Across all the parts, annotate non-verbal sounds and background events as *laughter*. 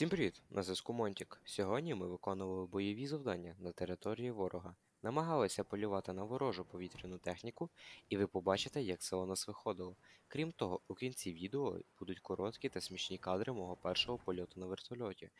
Всім привіт! На зв'язку Монтік. Сьогодні ми виконували бойові завдання на території ворога. Намагалися полювати на ворожу повітряну техніку, і ви побачите, як це у нас виходило. Крім того, у кінці відео будуть короткі та смішні кадри мого першого польоту на вертольоті.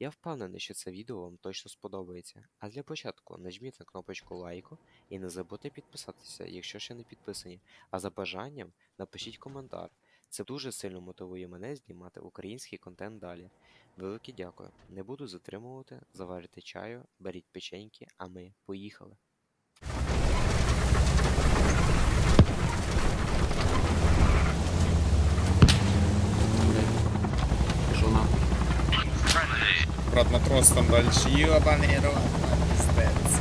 Я впевнений, що це відео вам точно сподобається. А для початку нажміть на кнопочку лайку і не забудьте підписатися, якщо ще не підписані. А за бажанням напишіть коментар. Це дуже сильно мотивує мене знімати український контент далі. Велике дякую. Не буду затримувати, заварите чаю, беріть печеньки, а ми поїхали. Брат матрос там дальше. Ёбаный рот, пиздец.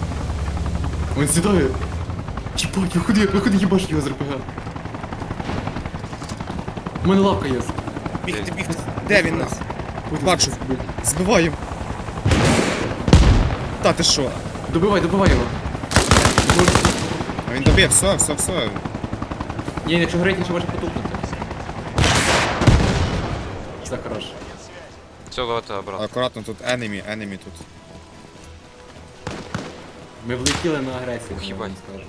Він сідає. Чіпать, виходи, виходи, їбаш його з РПГ. У мене лапка є. Бігти, бігти. Де він нас? Бачу. Збиваємо. Та ти що? Добивай, добивай його. А він добив, все, все, все. Ні, якщо горить, ще може потупнути. Все хорош. Все, давайте обратно. Акуратно тут enemy, enemy тут. Ми влетіли на агресію, я їбать. вам скажу.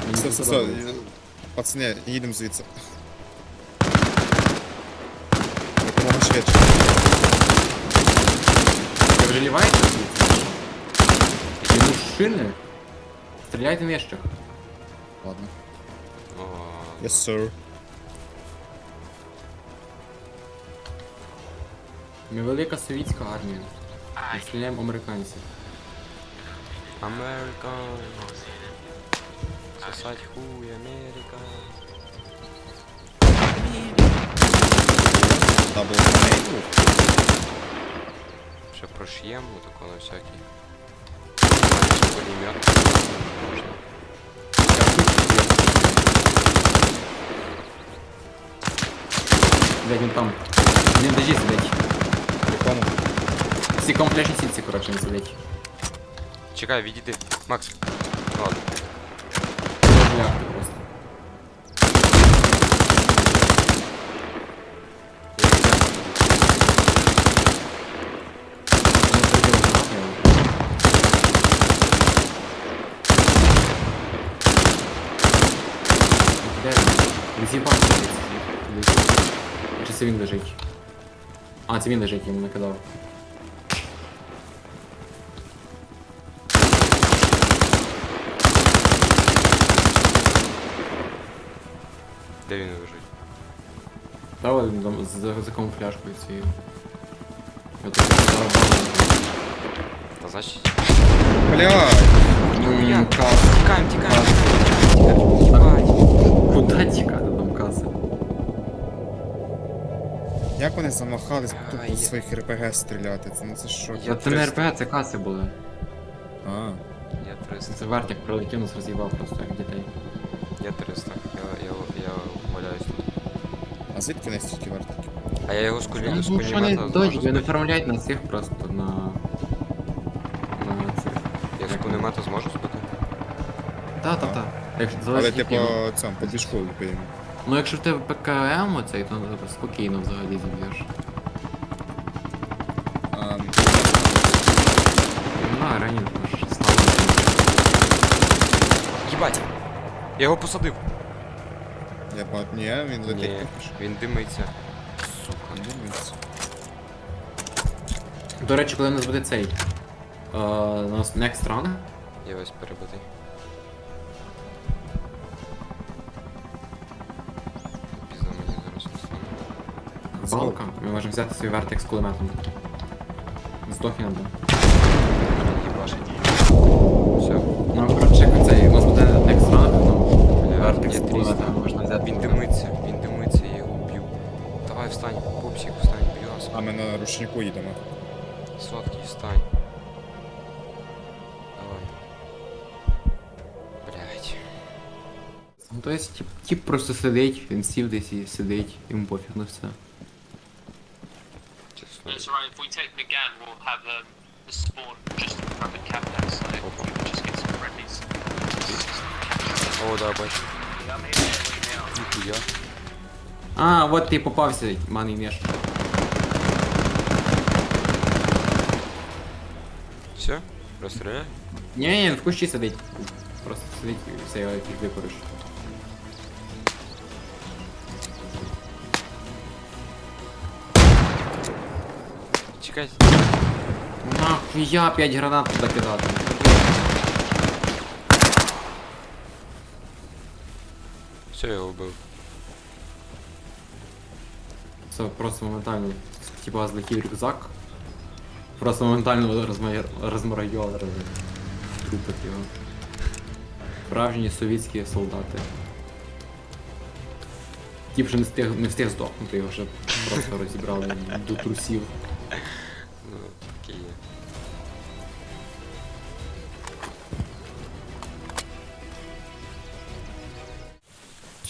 Мені Все, все, все. подобається. Пацани, їдемо звідси. Швидше. Ви ліваєте? Йому? Стріляйте в ящик. Ладно. Yes, sir. Ми велика совітська армія. Ми стріляємо американців. American. Сосать хуй, Америка. Double grenade. Ще прош'ємо, тако на всякий. Пулемет. Блять, він там. Він дожі сидить. Якому? Всі камуфляжні сітці, коротше, він сидить. Чекай, відійди. Макс. це він лежить? А, це він лежить, йому накидав. Де він лежить? Та він там за, за камуфляжкою цією. Я тут барабан. Та значить. Блядь. М, кас. Тікаємо, тікаємо, тікаємо, тікаємо. Куда тікати Як вони замахались тупо з своїх РПГ стріляти? Це ну це що? Я це не РПГ, це каси були. А. Я 300. Це вертик прилетів, нас роз'їбав просто як дітей. Я 300. Я, я, я валяюсь тут. А звідки не стільки вертики? А я його з кулі... Ну, що вони кулемета зможу не збити? оформляйте на цих просто на... На цих. Я з кулемета зможу збити? Та-та-та. Якщо Але залежить типу цьому, по двіжку вбиємо. Ну якщо в тебе ПКМ оцей, то спокійно взагалі зіб'єш. А, На арені можеш ставити. Їбать! Я його посадив. я бат, ні, він летить Ні, поки що. він димиться. Сука. Він дивиться. До речі, коли в нас буде цей. е, У нас next run, Я весь перебитий. Балка, ми можемо взяти свій вертик з кулеметом. Здохне надо. Все. Ну, коротше, цей, у нас буде next run, ну, вертик з 300. кулеметом можна взяти. Він димиться, він димиться, я його вб'ю. Давай встань, пупсик, встань, б'юас. А ми на ручнику їдемо. Сладкий, встань. Ну, то есть, тип, тип просто сидить, він сів десь і сидить, йому пофіг на все. О, да, бачу. Ніхуя. А, от ти попався, маний меш. Все? Розстріляй? Ні, ні, в кущі сидить. Просто сидить і все, я їх викориш. Чекай. Нахуй я 5 гранат туди кидати. Все, я його вбив. Все, просто моментально. Типа злетів рюкзак. Просто моментально розмарайор трупик його. Справжні совєтські солдати. Ті вже не встиг, не встиг здохнути, його вже просто розібрали до трусів.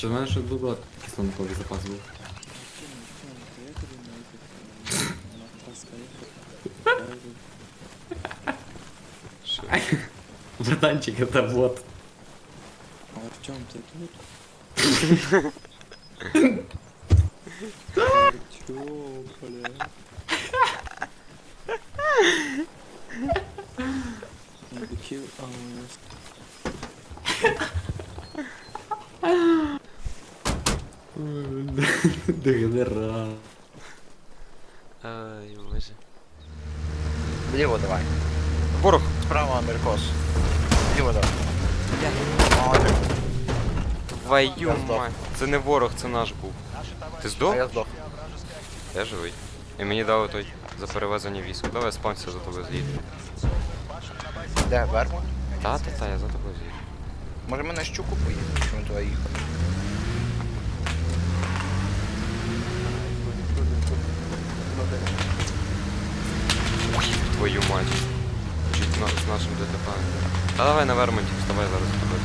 Что знаешь, что было кислонковый запас был? Братанчик, это вот. А вот в чем ты тут? Чё, бля? Kill almost. Дегенерат. Ай, боже. Вліво давай. Ворог! Справа Америкос. Вліво давай. Твою Я здох. мать. Це не ворог, це наш був. Ти здох? А я здох. Я живий. І мені дали той за перевезення військ. Давай спамся за тобою з'їду. Де, Вермонт? Та, та, та, я за тобою з'їду. Може ми на щуку поїдемо, чи ми туди їхали? Твою мать. Чуть на, з нашим ДТП. Та давай на Вермонті, вставай зараз тебе.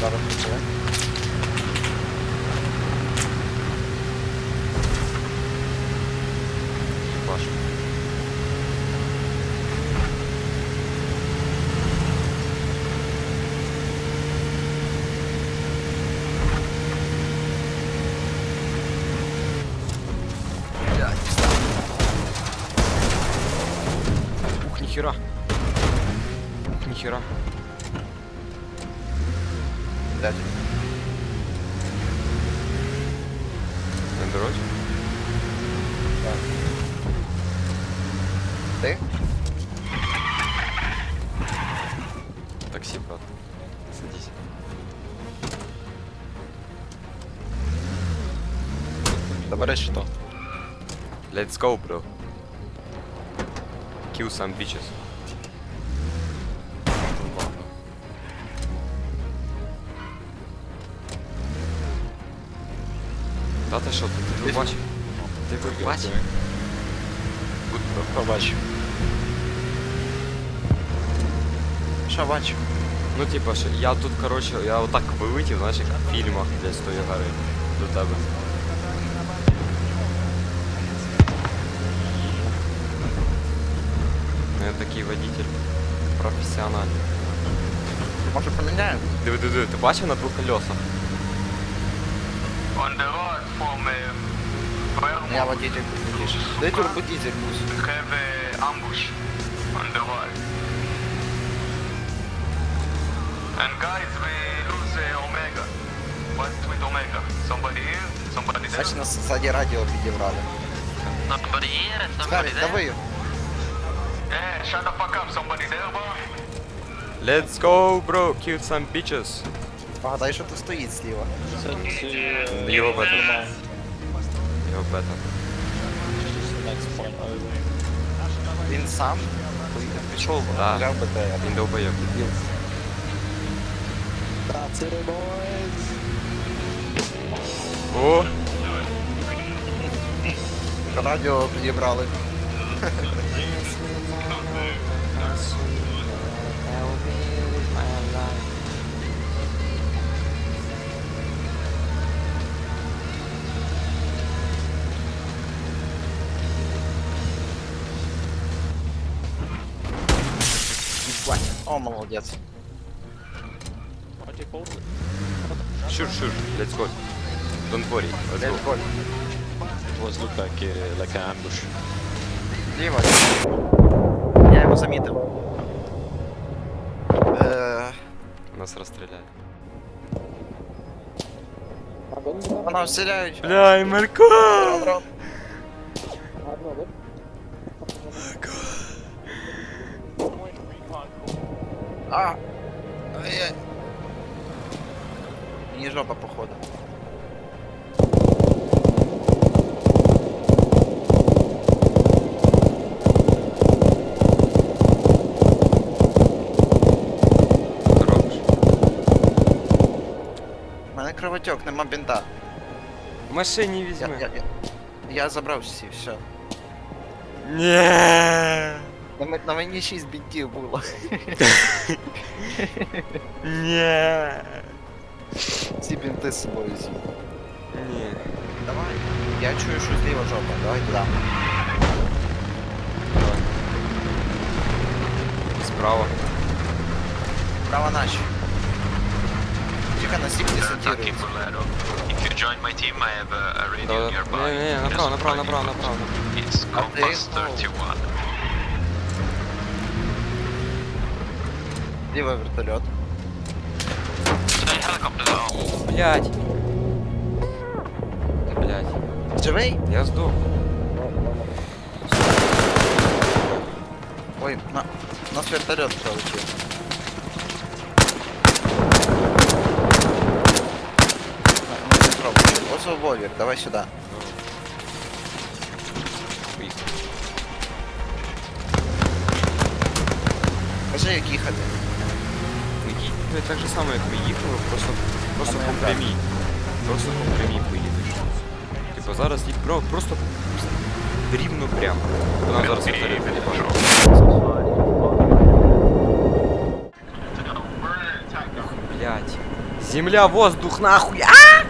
Зараз почали. Ух, ніхера. Де ти? На дорозі? Ти? Таксі, брат. Садись. Забери що? Let's go, bro. Kill some bitches. Та ти що, ти, ти Десь- бачив? Ти ви бачив? Good, bro. Побачив. Що бачив? Ну типа, що я тут, короче, я отак вилетів, знаєш, як в фільмах десь з тої гори до тебе. Ну я такий водитель професіональний. Може поміняємо? Диви, диви, диви, ти бачив на двох колесах? On the road from um, Я Vermont, водитель будеш. Дай турбодитель бус. we have uh, ambush on the road. And guys, we lose uh, Omega. What's with Omega? Somebody here? Somebody there? Значить нас ззаді радіо підібрали. Somebody here and Скарі, дави його. Hey, shut the fuck up. Somebody there, bro? Let's go, bro, kill some bitches. Погадай, що тут стоїть зліва. Його бета. Його бета. Він сам пішов, Да. взяв БТР. Він довбойоб. That's. О! Радіо підібрали. О, молодець. Sure, sure, let's go. Don't worry, let's go. Let's go. It was looked like uh, like an ambush. Зліва. Я його замітив. Е, Нас розстріляють. вона вселяють. Бля, Марко! Дрон. А! Ай-яй. Мені жопа походу. Що ти робиш? У мене кровотек, нема бінта. В машині Я, візьми. я, я, я забрав всі, все. Ні. На, м- на мені 6 бінтів було. *laughs* Ні. Всі бінти з собою з'їв. Ні. Давай. Я чую, що зліва жопа, давай туди. Справа. Право наші. Тихо на сік They're десантирують. attacking Bolero. If you join my team, I have a, a radio Да, nearby. не, не, Just направо, направо, plug it направо, in. направо. It's А ти Compass знову. 31. Зліва вертольот. Hey, helicopters are Блять. Блять. Живий? Я здох. Ой, на, нас вертольот пролетів. На- ну, не пробуй. Ось Вольвер, давай сюди. Поїхали. Кажи, як Їхати. Ну, так же само, як ми їхали, просто, просто по прямій. Просто по прямій поїдеш. Типа зараз їх про- просто рівно прямо. Бо нам зараз вертоліт підіймає. Блять. Земля, воздух, нахуй! А!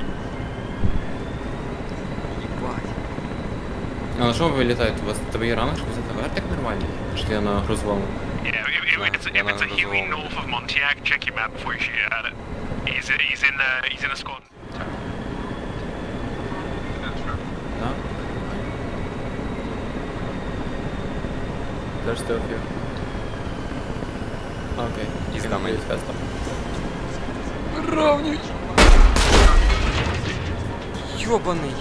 Ебать. А на що ви? У вас тебе є щоб взяти вертик нормальний? Чи ти на грузвому? Yeah, if, if, Yeah, it's, yeah, if it's a no, Huey there's a north of Montiac, check your map before you shoot at it. He's, he's in the he's in a squad. Так? There's still a few. Окей. Пізда Can мені. please fast up. Ёбаный.